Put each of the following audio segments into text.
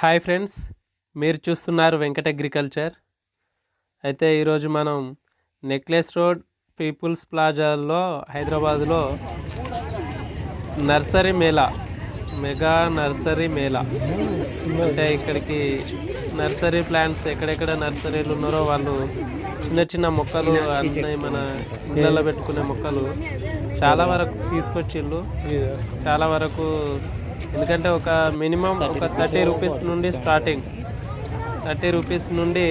Hi friends మీరు చూస్తున్నారు Venkata agriculture. అయితే ఈరోజు మనం నెక్లెస్ రోడ్ పీపుల్స్ ప్లాజాలో హైదరాబాద్లో nursery mela mega nursery mela. అంటే ఇక్కడికి నర్సరీ ప్లాంట్స్ ఎక్కడెక్కడ నర్సరీలు ఉన్నారో వాళ్ళు చిన్న చిన్న మొక్కలు అన్నీ మన ఇళ్ళలో పెట్టుకునే మొక్కలు చాలా వరకు తీసుకొచ్చిళ్ళు చాలా వరకు ఎందుకంటే ఒక మినిమం ఒక థర్టీ రూపీస్ నుండి స్టార్టింగ్ థర్టీ రూపీస్ నుండి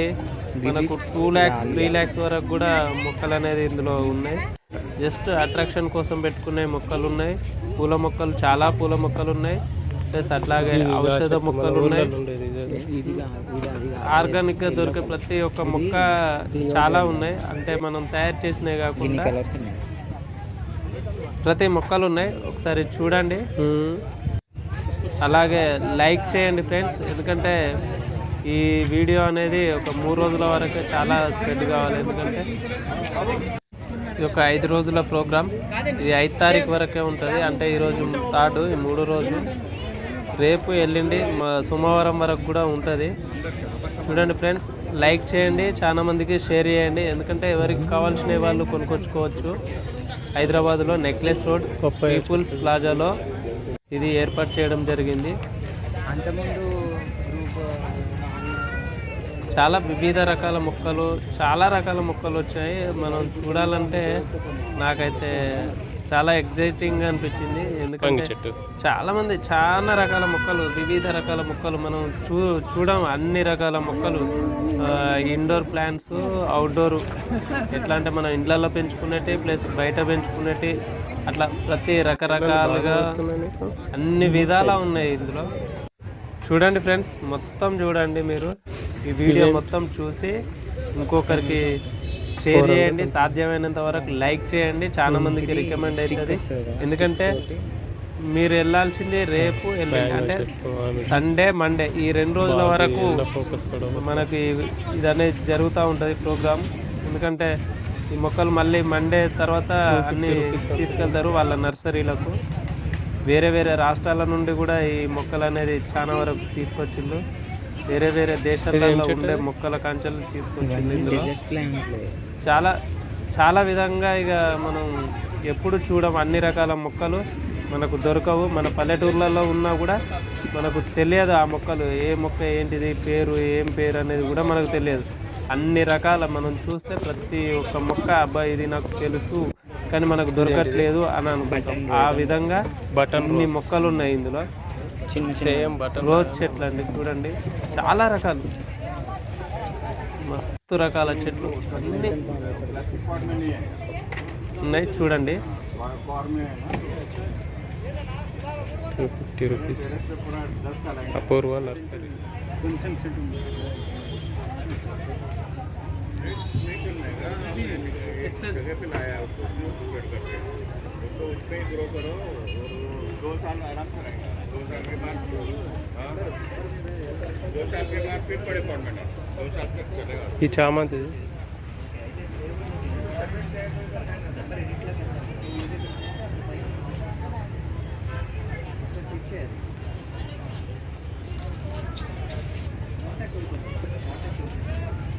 మనకు టూ ల్యాక్స్ త్రీ ల్యాక్స్ వరకు కూడా మొక్కలు అనేది ఇందులో ఉన్నాయి. జస్ట్ అట్రాక్షన్ కోసం పెట్టుకునే మొక్కలు ఉన్నాయి. పూల మొక్కలు చాలా పూల మొక్కలు ఉన్నాయి. ప్లస్ అట్లాగే ఔషధ మొక్కలు ఉన్నాయి. ఆర్గానిక్గా దొరికే ప్రతి ఒక్క మొక్క చాలా ఉన్నాయి. అంటే మనం తయారు చేసినవి కాకుండా ప్రతి మొక్కలు ఉన్నాయి. ఒకసారి చూడండి. అలాగే లైక్ చేయండి ఫ్రెండ్స్. ఎందుకంటే ఈ వీడియో అనేది ఒక మూడు రోజుల వరకు చాలా స్ప్రెడ్ కావాలి. ఎందుకంటే ఇది ఒక ఐదు రోజుల ప్రోగ్రామ్ ఇది ఐదు తారీఖు వరకే ఉంటుంది. అంటే ఈరోజు థర్డ్ ఈ మూడు రోజు. రేపు ఎల్లుండి మ- సోమవారం వరకు కూడా ఉంటుంది. చూడండి ఫ్రెండ్స్ లైక్ చేయండి చాలా మందికి షేర్ చేయండి. ఎందుకంటే ఎవరికి కావాల్సిన వాళ్ళు కొనుక్కొచ్చుకోవచ్చు. హైదరాబాద్లో నెక్లెస్ రోడ్ పీపుల్స్ ప్లాజాలో. ఇది ఏర్పాటు చేయడం జరిగింది. అంతకుముందు గ్రూప్ చాలా వివిధ రకాల మొక్కలు చాలా రకాల మొక్కలు వచ్చాయి. మనం చూడాలంటే నాకైతే చాలా ఎగ్జైటింగ్ అనిపించింది. ఎందుకంటే చాలా మంది చాలా రకాల మొక్కలు వివిధ రకాల మొక్కలు మనం చూ చూడం. అన్ని రకాల మొక్కలు ఇండోర్ ప్లాంట్స్ అవుట్డోర్ ఎట్లా అంటే మనం ఇండ్లలో పెంచుకునేటి ప్లస్ బయట పెంచుకునేటి అట్లా ప్రతి రకరకాలుగా అన్ని విధాలా ఉన్నాయి ఇందులో. చూడండి ఫ్రెండ్స్ మొత్తం చూడండి మీరు. ఈ వీడియో మొత్తం చూసి ఇంకొకరికి షేర్ చేయండి. సాధ్యమైనంత వరకు లైక్ చేయండి. చాలా మందికి రికమెండ్ అవుతుంది. ఎందుకంటే మీరు వెళ్ళాల్సింది రేపు ఎల్లుండి అంటే సండే మండే ఈ రెండు రోజుల వరకు మనకి ఇది అనేది జరుగుతూ ఉంటుంది ప్రోగ్రామ్. ఎందుకంటే ఈ మొక్కలు మళ్ళీ మండే తర్వాత అన్ని తీసుకెళ్తారు వాళ్ళ నర్సరీలకు. వేరే వేరే రాష్ట్రాల నుండి కూడా ఈ మొక్కలు అనేది చాలా వరకు తీసుకొచ్చిండు. వేరే వేరే దేశాలలో ఉండే మొక్కల కంచెలు తీసుకొచ్చిండు ఇందులో. చాలా చాలా విధంగా ఇక మనం ఎప్పుడు చూడం అన్ని రకాల మొక్కలు మనకు దొరకవు. మన పల్లెటూర్లలో ఉన్నా కూడా మనకు తెలియదు ఆ మొక్కలు ఏ మొక్క ఏంటిది పేరు ఏం పేరు అనేది కూడా మనకు తెలియదు. అన్ని రకాల మనం చూస్తే ప్రతి ఒక్క మొక్క అబ్బాయి ఇది నాకు తెలుసు కానీ మనకు దొరకట్లేదు అని అనుకుంటాం. ఆ విధంగా బటన్ అన్ని మొక్కలు ఉన్నాయి ఇందులో? సేమ్ బటన్ రోజ్ చెట్లు అండి చూడండి. చాలా రకాలు. మస్తు రకాల చెట్లు. అన్ని ఉన్నాయి చూడండి. Two fifty rupees. Apoorva nursery. जगह पे लाया है उसको पेड़ करके तो उसमें ही ग्रो करो और दो साल आराम से रहेगा दो साल के बाद हाँ, दो साल के बाद फिर बड़े फॉर्मेट है दो साल तक चलेगा ఈ చామంతి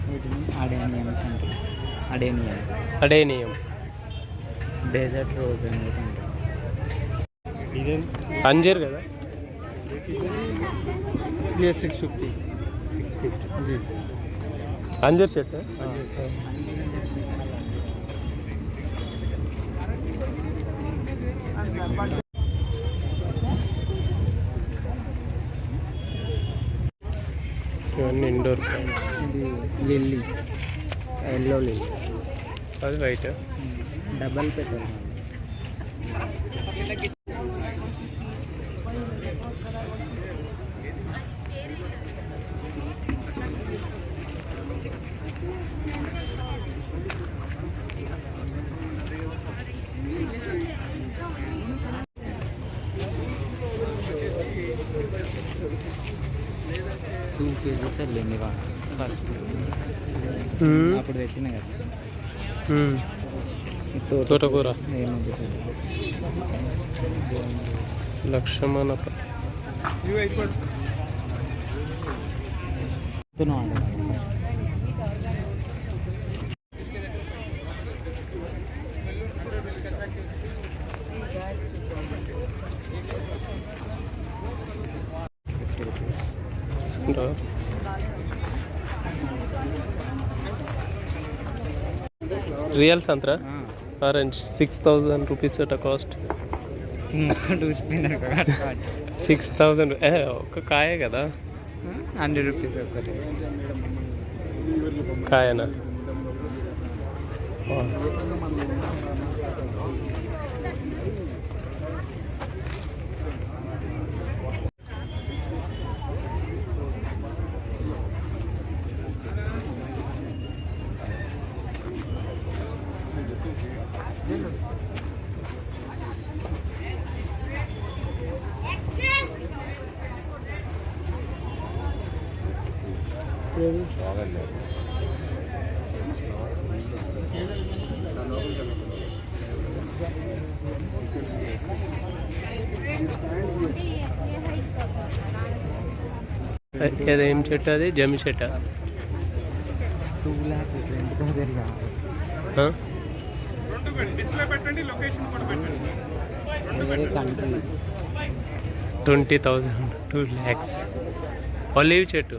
వీటిని అడేనియమ్స్ అంటారు అడేనియం అడేనియం డెజర్ట్ రోజ్ అనేది అంటారు ఇదేం అంజీర్ కదా ये सिक्स फिफ्टी సిక్స్ ఫిఫ్టీ जी అంజీర్ చెట్టు ఇవన్నీ ఇండోర్ ప్లాంట్స్ ఇది లిల్లీ ఎల్లో లిల్లీ అది white double petal two kgs వెళ్ళింది ఫస్ట్ అప్పుడు పెట్టిన కదా ఈ తోట తోటకూర. లక్ష్మణ తీసుకుంటావా రియల్ సంత్రా ఆరెంజ్ సిక్స్ థౌజండ్ రూపీస్ అట కాస్ట్ సిక్స్ థౌజండ్ ఏ ఒక్క కాయే కదా? హండ్రెడ్ రూపీస్ ఒకటి కాయనా? ఏదేం చెట్టు అది? జమి చెట్టు. Two lakh twenty thousand two lakhs olive చెట్టు.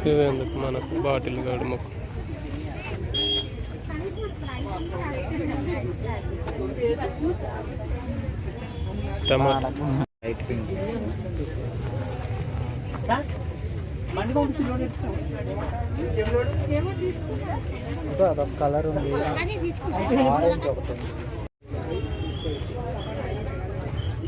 ఇవి ఎందుకు మనకు బాటిల్ గాడు మొక్క టమాటా కలర్ ఉంది ఆరెంజ్ ఒకటి ఉంది. తెలుసా? రోజ్ కటర్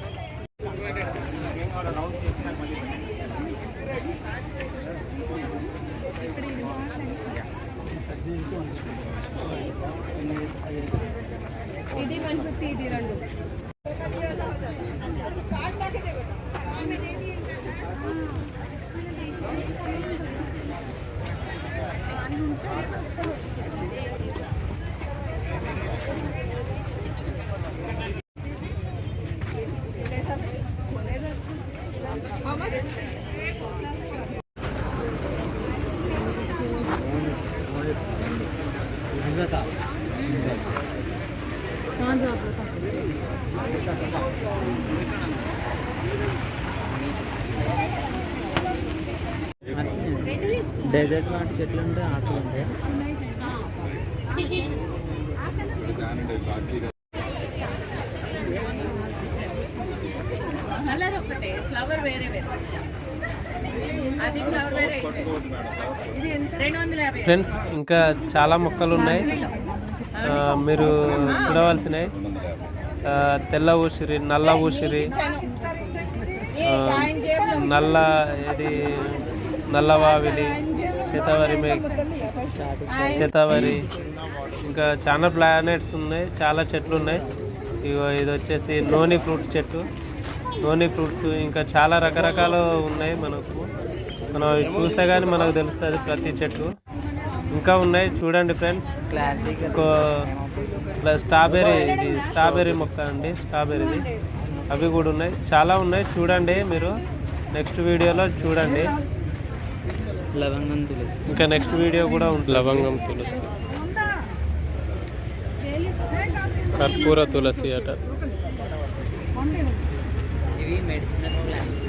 ఇది వన్ ఫిఫ్టీ ఇది రెండు. డెజర్ట్ లాంటి చెట్లు ఉంటే ఆకులు ఉంటాయి? కలర్ ఒకటే ఫ్లవర్ వేరే వేరే. అది ఫ్లవర్ వేరే రెండు వందల యాభై. ఫ్రెండ్స్ ఇంకా చాలా మొక్కలు ఉన్నాయి. మీరు చూడవలసినవి. తెల్ల ఊసిరి నల్ల ఊసిరి నల్ల ఇది నల్లవావిలి శతావరి మేక్స్ శతావరి. ఇంకా చాలా ప్లానెట్స్ ఉన్నాయి చాలా చెట్లు ఉన్నాయి. ఇగో ఇది వచ్చేసి నోని ఫ్రూట్స్ చెట్టు. నోని ఫ్రూట్స్ ఇంకా చాలా రకరకాలు ఉన్నాయి మనకు. మనం చూస్తే కానీ మనకు తెలుస్తుంది ప్రతి చెట్టు. ఇంకా ఉన్నాయి చూడండి ఫ్రెండ్స్ ఇంకో స్ట్రాబెర్రీ ఇది స్ట్రాబెర్రీ మొక్క అండి స్ట్రాబెర్రీది. అవి కూడా ఉన్నాయి. చాలా ఉన్నాయి చూడండి మీరు. నెక్స్ట్ వీడియోలో చూడండి. లవంగం తులసి. ఇంకా నెక్స్ట్ వీడియో కూడా ఉంటుంది. లవంగం తులసి. కర్పూర తులసి అట. ఇవి మెడిసినల్ ప్లాంట్స్